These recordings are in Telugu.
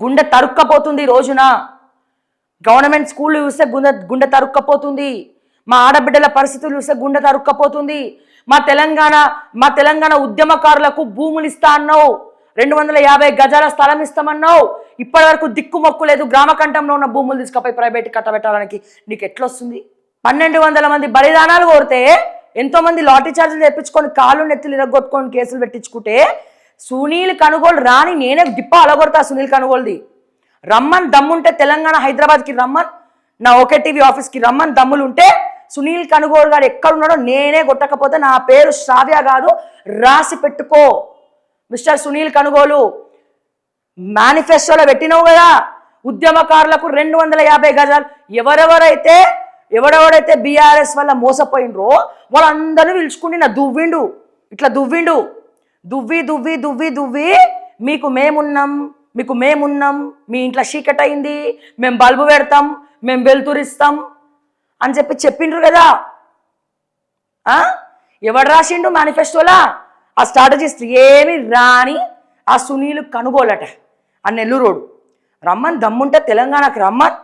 గుండె తరుక్కపోతుంది రోజున. గవర్నమెంట్ స్కూళ్ళు చూస్తే గుండె గుండె తరుక్కపోతుంది. మా ఆడబిడ్డల పరిస్థితులు చూస్తే గుండె తరుక్కపోతుంది. మా తెలంగాణ మా తెలంగాణ ఉద్యమకారులకు భూములు ఇస్తా అన్నావు. రెండు వందల యాభై గజాల స్థలం ఇస్తామన్నావు. ఇప్పటి వరకు దిక్కు మొక్కు లేదు. గ్రామకంఠంలో ఉన్న భూములు తీసుకుపోయి ప్రైవేట్ కట్టబెట్టడానికి నీకు ఎట్లొస్తుంది? పన్నెండు వందల మంది బలిదానాలు కోరితే ఎంతోమంది లాటరీ ఛార్జీలు తెప్పించుకొని కాళ్ళు నెత్తులు ఇరగొట్టుకొని కేసులు పెట్టించుకుంటే సునీల్ కనుగోలు రాని నేనే దిప్ప అలగొడతా సునీల్ కనుగోలుది. రమ్మన్ దమ్ముంటే తెలంగాణ హైదరాబాద్కి రమ్మన్ నా ఓకే టీవీ ఆఫీస్కి రమ్మన్ దమ్ములు ఉంటే సునీల్ కనుగోలు గారు ఎక్కడున్నాడో నేనే కొట్టకపోతే నా పేరు శ్రావ్య కాదు రాసి పెట్టుకో. మిస్టర్ సునీల్ కనుగోలు మేనిఫెస్టోలో పెట్టినావు కదా ఉద్యమకారులకు రెండు వందల యాభై గజాలు. ఎవరెవరైతే ఎవడెవడైతే బీఆర్ఎస్ వల్ల మోసపోయినరో వాళ్ళందరూ పిలుచుకుని నా దువ్విండు ఇట్లా దువ్విండు. దువ్వి దువ్వి దువ్వి దువ్వి మీకు మేమున్నాం మీకు మేమున్నాం మీ ఇంట్లో చీకట్ అయింది మేము బల్బు పెడతాం మేము వెలుతురిస్తాం అని చెప్పి చెప్పిండ్రు కదా. ఎవడు రాసిండు మేనిఫెస్టోలా? ఆ స్ట్రాటజిస్ట్ ఏమి రాని ఆ సునీలు కనుగోలట ఆ నెల్లూరోడు. రమ్మని దమ్ముంటే తెలంగాణకి రమ్మన్.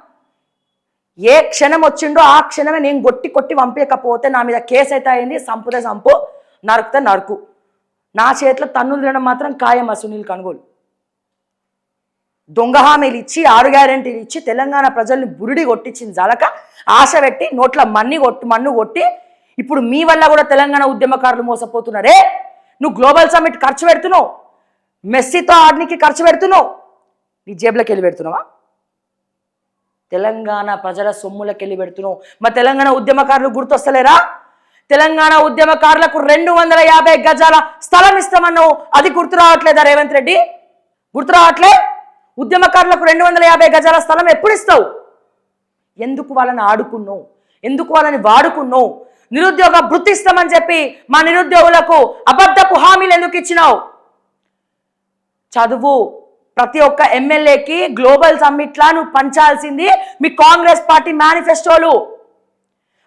ఏ క్షణం వచ్చిండో ఆ క్షణమే నేను కొట్టి కొట్టి పంపించకపోతే నా మీద కేసు అయితే అయింది సంపుతే సంపు నరుకుతే నరుకు. నా చేతిలో తన్నులు తినడం మాత్రం ఖాయం ఆ సునీల్ కనుగోలు? దొంగ హామీలు ఇచ్చి ఆరు గ్యారెంటీలు ఇచ్చి తెలంగాణ ప్రజల్ని బురిడి కొట్టించిన జలక ఆశ పెట్టి నోట్ల మన్ని కొట్టు మన్ను కొట్టి ఇప్పుడు మీ వల్ల కూడా తెలంగాణ ఉద్యమకారులు మోసపోతున్నారే? నువ్వు గ్లోబల్ సమ్మిట్ ఖర్చు పెడుతున్నావు. మెస్సీతో ఆడినికి ఖర్చు పెడుతున్నావు. నీ జేబులోకి వెళ్ళి పెడుతున్నావా? తెలంగాణ ప్రజల సొమ్ములకు వెళ్ళి పెడుతున్నావు. మా తెలంగాణ ఉద్యమకారులు గుర్తొస్తలేరా? తెలంగాణ ఉద్యమకారులకు రెండు వందల యాభై గజాల స్థలం ఇస్తామన్నావు. అది గుర్తు రావట్లేదా రేవంత్ రెడ్డి? గుర్తు రావట్లే? ఉద్యమకారులకు రెండు వందల యాభై గజాల స్థలం ఎప్పుడు ఇస్తావు? ఎందుకు వాళ్ళని ఆడుకున్నావు? ఎందుకు వాళ్ళని వాడుకున్నావు? నిరుద్యోగ వృత్తి చెప్పి మా నిరుద్యోగులకు అబద్ధపు హామీలు ఎందుకు ఇచ్చినావు? చదువు. ప్రతి ఒక్క ఎమ్మెల్యేకి గ్లోబల్ సమ్మిట్లా నువ్వు పంచాల్సింది మీ కాంగ్రెస్ పార్టీ మేనిఫెస్టోలు.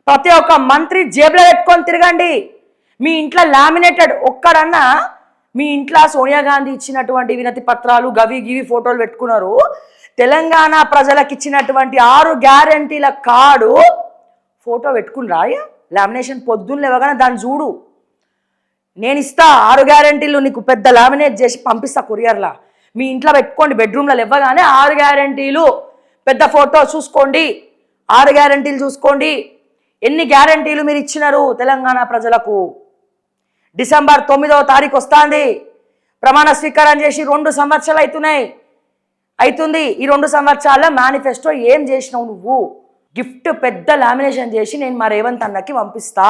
ప్రతి ఒక్క మంత్రి జేబులో పెట్టుకొని తిరగండి. మీ ఇంట్లో లామినేటెడ్ ఒక్కడన్నా మీ ఇంట్లో సోనియా గాంధీ ఇచ్చినటువంటి వినతి పత్రాలు గవి గివి ఫోటోలు పెట్టుకున్నారు. తెలంగాణ ప్రజలకు ఇచ్చినటువంటి ఆరు గ్యారంటీల కార్డు ఫోటో పెట్టుకుని లామినేషన్ పొద్దున్న లేవగానే దాన్ని చూడు. నేను ఇస్తా ఆరు గ్యారంటీలు నీకు పెద్ద లామినేట్ చేసి పంపిస్తా కొరియర్లా. మీ ఇంట్లో పెట్టుకోండి బెడ్రూమ్లో ఇవ్వగానే ఆరు గ్యారెంటీలు. పెద్ద ఫోటో చూసుకోండి ఆరు గ్యారెంటీలు చూసుకోండి. ఎన్ని గ్యారెంటీలు మీరు ఇచ్చినారు తెలంగాణ ప్రజలకు? డిసెంబర్ తొమ్మిదవ తారీఖు వస్తుంది. ప్రమాణ స్వీకారం చేసి రెండు సంవత్సరాలు అవుతున్నాయి అవుతుంది ఈ రెండు సంవత్సరాల మేనిఫెస్టో ఏం చేసినావు నువ్వు? గిఫ్ట్ పెద్ద లామినేషన్ చేసి నేను మా రేవంత్ అన్నకి పంపిస్తా.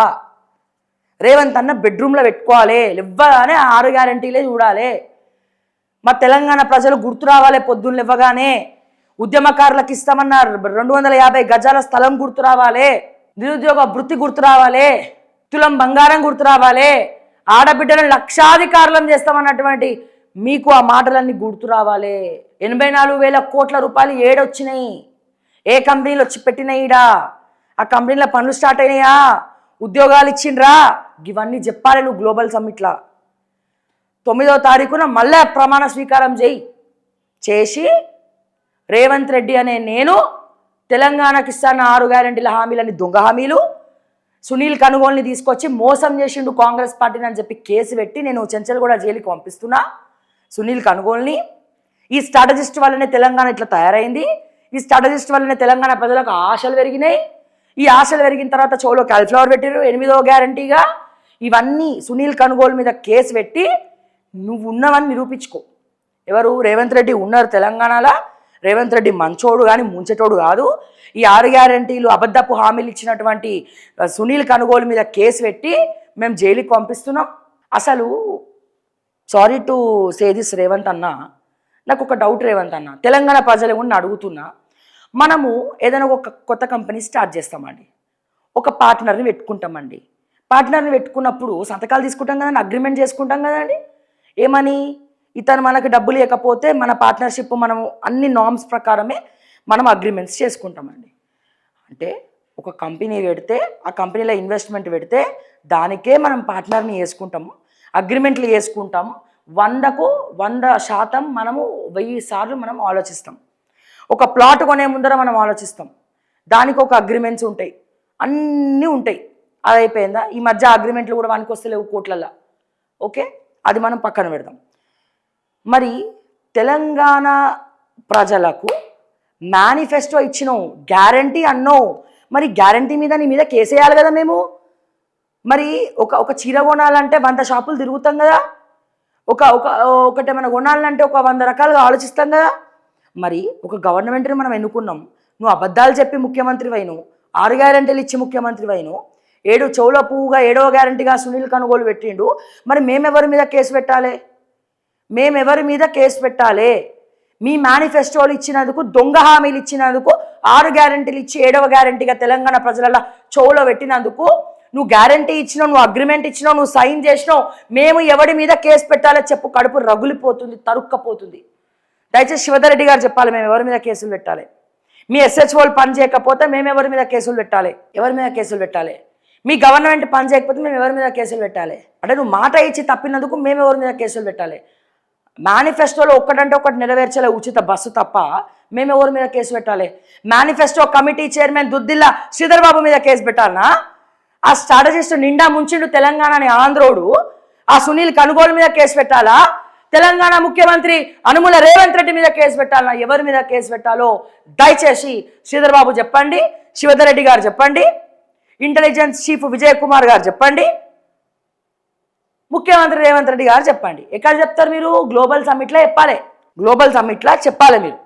రేవంత్ అన్న బెడ్రూమ్లో పెట్టుకోవాలి. ఇవ్వగానే ఆరు గ్యారంటీలే చూడాలి. మా తెలంగాణ ప్రజలు గుర్తు రావాలి పొద్దున్న ఇవ్వగానే ఉద్యమకారులకు ఇస్తామన్నారు. రెండు వందల యాభై గజాల స్థలం గుర్తు రావాలి. నిరుద్యోగ వృత్తి గుర్తు రావాలి తులం బంగారం గుర్తు రావాలి ఆడబిడ్డలను లక్షాధికారులం చేస్తామన్నటువంటి మీకు ఆ మాటలన్నీ గుర్తు రావాలి. ఎనభై నాలుగు వేల కోట్ల రూపాయలు ఏడొచ్చినాయి. ఏ కంపెనీలు వచ్చి పెట్టినాయిడా ఆ కంపెనీల పనులు స్టార్ట్ అయినాయా? ఉద్యోగాలు ఇచ్చిండ్రా? ఇవన్నీ చెప్పాలి నువ్వు గ్లోబల్ సమ్మిట్లా. తొమ్మిదో తారీఖున మళ్ళా ప్రమాణ స్వీకారం చేయి. చేసి రేవంత్ రెడ్డి అనే నేను తెలంగాణకి ఇస్తాన ఆరు గ్యారెంటీల హామీలని దొంగ హామీలు. సునీల్ కనుగోలుని తీసుకొచ్చి మోసం చేసిండు కాంగ్రెస్ పార్టీని అని చెప్పి కేసు పెట్టి నేను చెంచల్గూడ జైలుకి పంపిస్తున్నా. సునీల్ కనుగోలుని. ఈ స్ట్రాటజిస్ట్ వల్లనే తెలంగాణ ఇట్లా తయారైంది. ఈ స్ట్రాటజిస్ట్ వల్లనే తెలంగాణ ప్రజలకు ఆశలు పెరిగినాయి. ఈ ఆశలు పెరిగిన తర్వాత చెవులో కాలిఫ్లవర్ పెట్టారు ఎనిమిదో గ్యారంటీగా. ఇవన్నీ సునీల్ కనుగోలు మీద కేసు పెట్టి నువ్వు ఉన్నవని నిరూపించుకో. ఎవరు రేవంత్ రెడ్డి ఉన్నారు తెలంగాణలో. రేవంత్ రెడ్డి మంచోడు కానీ ముంచటోడు కాదు. ఈ ఆరు గ్యారంటీలు అబద్ధపు హామీలు ఇచ్చినటువంటి సునీల్ కనుగోలు మీద కేసు పెట్టి మేము జైలుకి పంపిస్తున్నాం. అసలు sorry to say this Revanth అన్న. నాకు ఒక డౌట్ రేవంత్ అన్న. తెలంగాణ ప్రజలు కూడా అడుగుతున్నా. మనము ఏదైనా ఒక కొత్త కంపెనీ స్టార్ట్ చేస్తామండి. ఒక పార్ట్నర్ని పెట్టుకుంటామండి. పార్ట్నర్ని పెట్టుకున్నప్పుడు సంతకాలు తీసుకుంటాం కదండి అగ్రిమెంట్ చేసుకుంటాం కదండి. ఏమని? ఇతను మనకు డబ్బులు ఇవ్వకపోతే మన పార్ట్నర్షిప్ మనము అన్ని నామ్స్ ప్రకారమే మనం అగ్రిమెంట్స్ చేసుకుంటామండి. అంటే ఒక కంపెనీ పెడితే ఆ కంపెనీలో ఇన్వెస్ట్మెంట్ పెడితే దానికే మనం పార్ట్నర్ని వేసుకుంటాము అగ్రిమెంట్లు వేసుకుంటాము వందకు వంద శాతం మనము వెయ్యి సార్లు మనం ఆలోచిస్తాం. ఒక ప్లాట్ కొనే ముందర మనం ఆలోచిస్తాం. దానికి ఒక అగ్రిమెంట్స్ ఉంటాయి. అన్నీ ఉంటాయి. అది అయిపోయిందా ఈ మధ్య అగ్రిమెంట్లు కూడా వానికి వస్తలేవు కోట్లల్లో. ఓకే? అది మనం పక్కన పెడదాం. మరి తెలంగాణ ప్రజలకు మేనిఫెస్టో ఇచ్చినావు గ్యారంటీ అన్నావు మరి గ్యారంటీ మీద నీ మీద కేసేయాలి కదా మేము? మరి ఒక ఒక చీర కొనాలంటే వంద షాపులు తిరుగుతాం కదా? ఒక ఒక ఒకటి ఏమైనా కొనాలంటే ఒక వంద రకాలుగా ఆలోచిస్తాం కదా? మరి ఒక గవర్నమెంట్ని మనం ఎన్నుకున్నాం. నువ్వు అబద్ధాలు చెప్పి ముఖ్యమంత్రి వైను ఆరు గ్యారంటీలు ఇచ్చి ముఖ్యమంత్రి వైను ఏడు చెవుల పువ్వుగా ఏడవ గ్యారంటీగా సునీల్ కొనుగోలు పెట్టిండు. మరి మేమెవరి మీద కేసు పెట్టాలి? మేమెవరి మీద కేసు పెట్టాలి? మీ మేనిఫెస్టోలు ఇచ్చినందుకు దొంగ హామీలు ఇచ్చినందుకు ఆరు గ్యారంటీలు ఇచ్చి ఏడవ గ్యారంటీగా తెలంగాణ ప్రజల చెవులో పెట్టినందుకు నువ్వు గ్యారంటీ ఇచ్చినావు నువ్వు అగ్రిమెంట్ ఇచ్చినావు నువ్వు సైన్ చేసినావు మేము ఎవడి మీద కేసు పెట్టాలో చెప్పు కడుపు రగులిపోతుంది తరుక్కపోతుంది. దయచేసి శివధరెడ్డి గారు చెప్పాలి మేము ఎవరి మీద కేసులు పెట్టాలి? మీ ఎస్హెచ్ఓలు పని చేయకపోతే మేము ఎవరి మీద కేసులు పెట్టాలి? ఎవరి మీద కేసులు పెట్టాలి? మీ గవర్నమెంట్ పని చేయకపోతే మేము ఎవరి మీద కేసులు పెట్టాలి? అంటే నువ్వు మాట ఇచ్చి తప్పినందుకు మేము ఎవరి మీద కేసులు పెట్టాలి? మేనిఫెస్టోలో ఒక్కటంటే ఒకటి నెరవేర్చలే ఉచిత బస్సు తప్ప మేము ఎవరి మీద కేసు పెట్టాలి? Manifesto committee chairman Duddilla Sridharbabu మీద కేసు పెట్టాలనా? ఆ స్ట్రాటజిస్ట్ నిండా ముంచిండు తెలంగాణ అనే ఆంధ్రోడు. ఆ సునీల్ కనుగోలు మీద కేసు పెట్టాలా? తెలంగాణ ముఖ్యమంత్రి అనుముల రేవంత్ రెడ్డి మీద కేసు పెట్టాలన్నా ఎవరి మీద కేసు పెట్టాలో దయచేసి శ్రీధర్బాబు చెప్పండి. శివధర్ రెడ్డి గారు చెప్పండి. ఇంటెలిజెన్స్ చీఫ్ విజయ్ కుమార్ గారు చెప్పండి. ముఖ్యమంత్రి రేవంత్ రెడ్డి గారు చెప్పండి. ఎక్కడ చెప్తారు మీరు? గ్లోబల్ సమ్మిట్లో చెప్పాలి. గ్లోబల్ సమ్మిట్లో చెప్పాలి మీరు.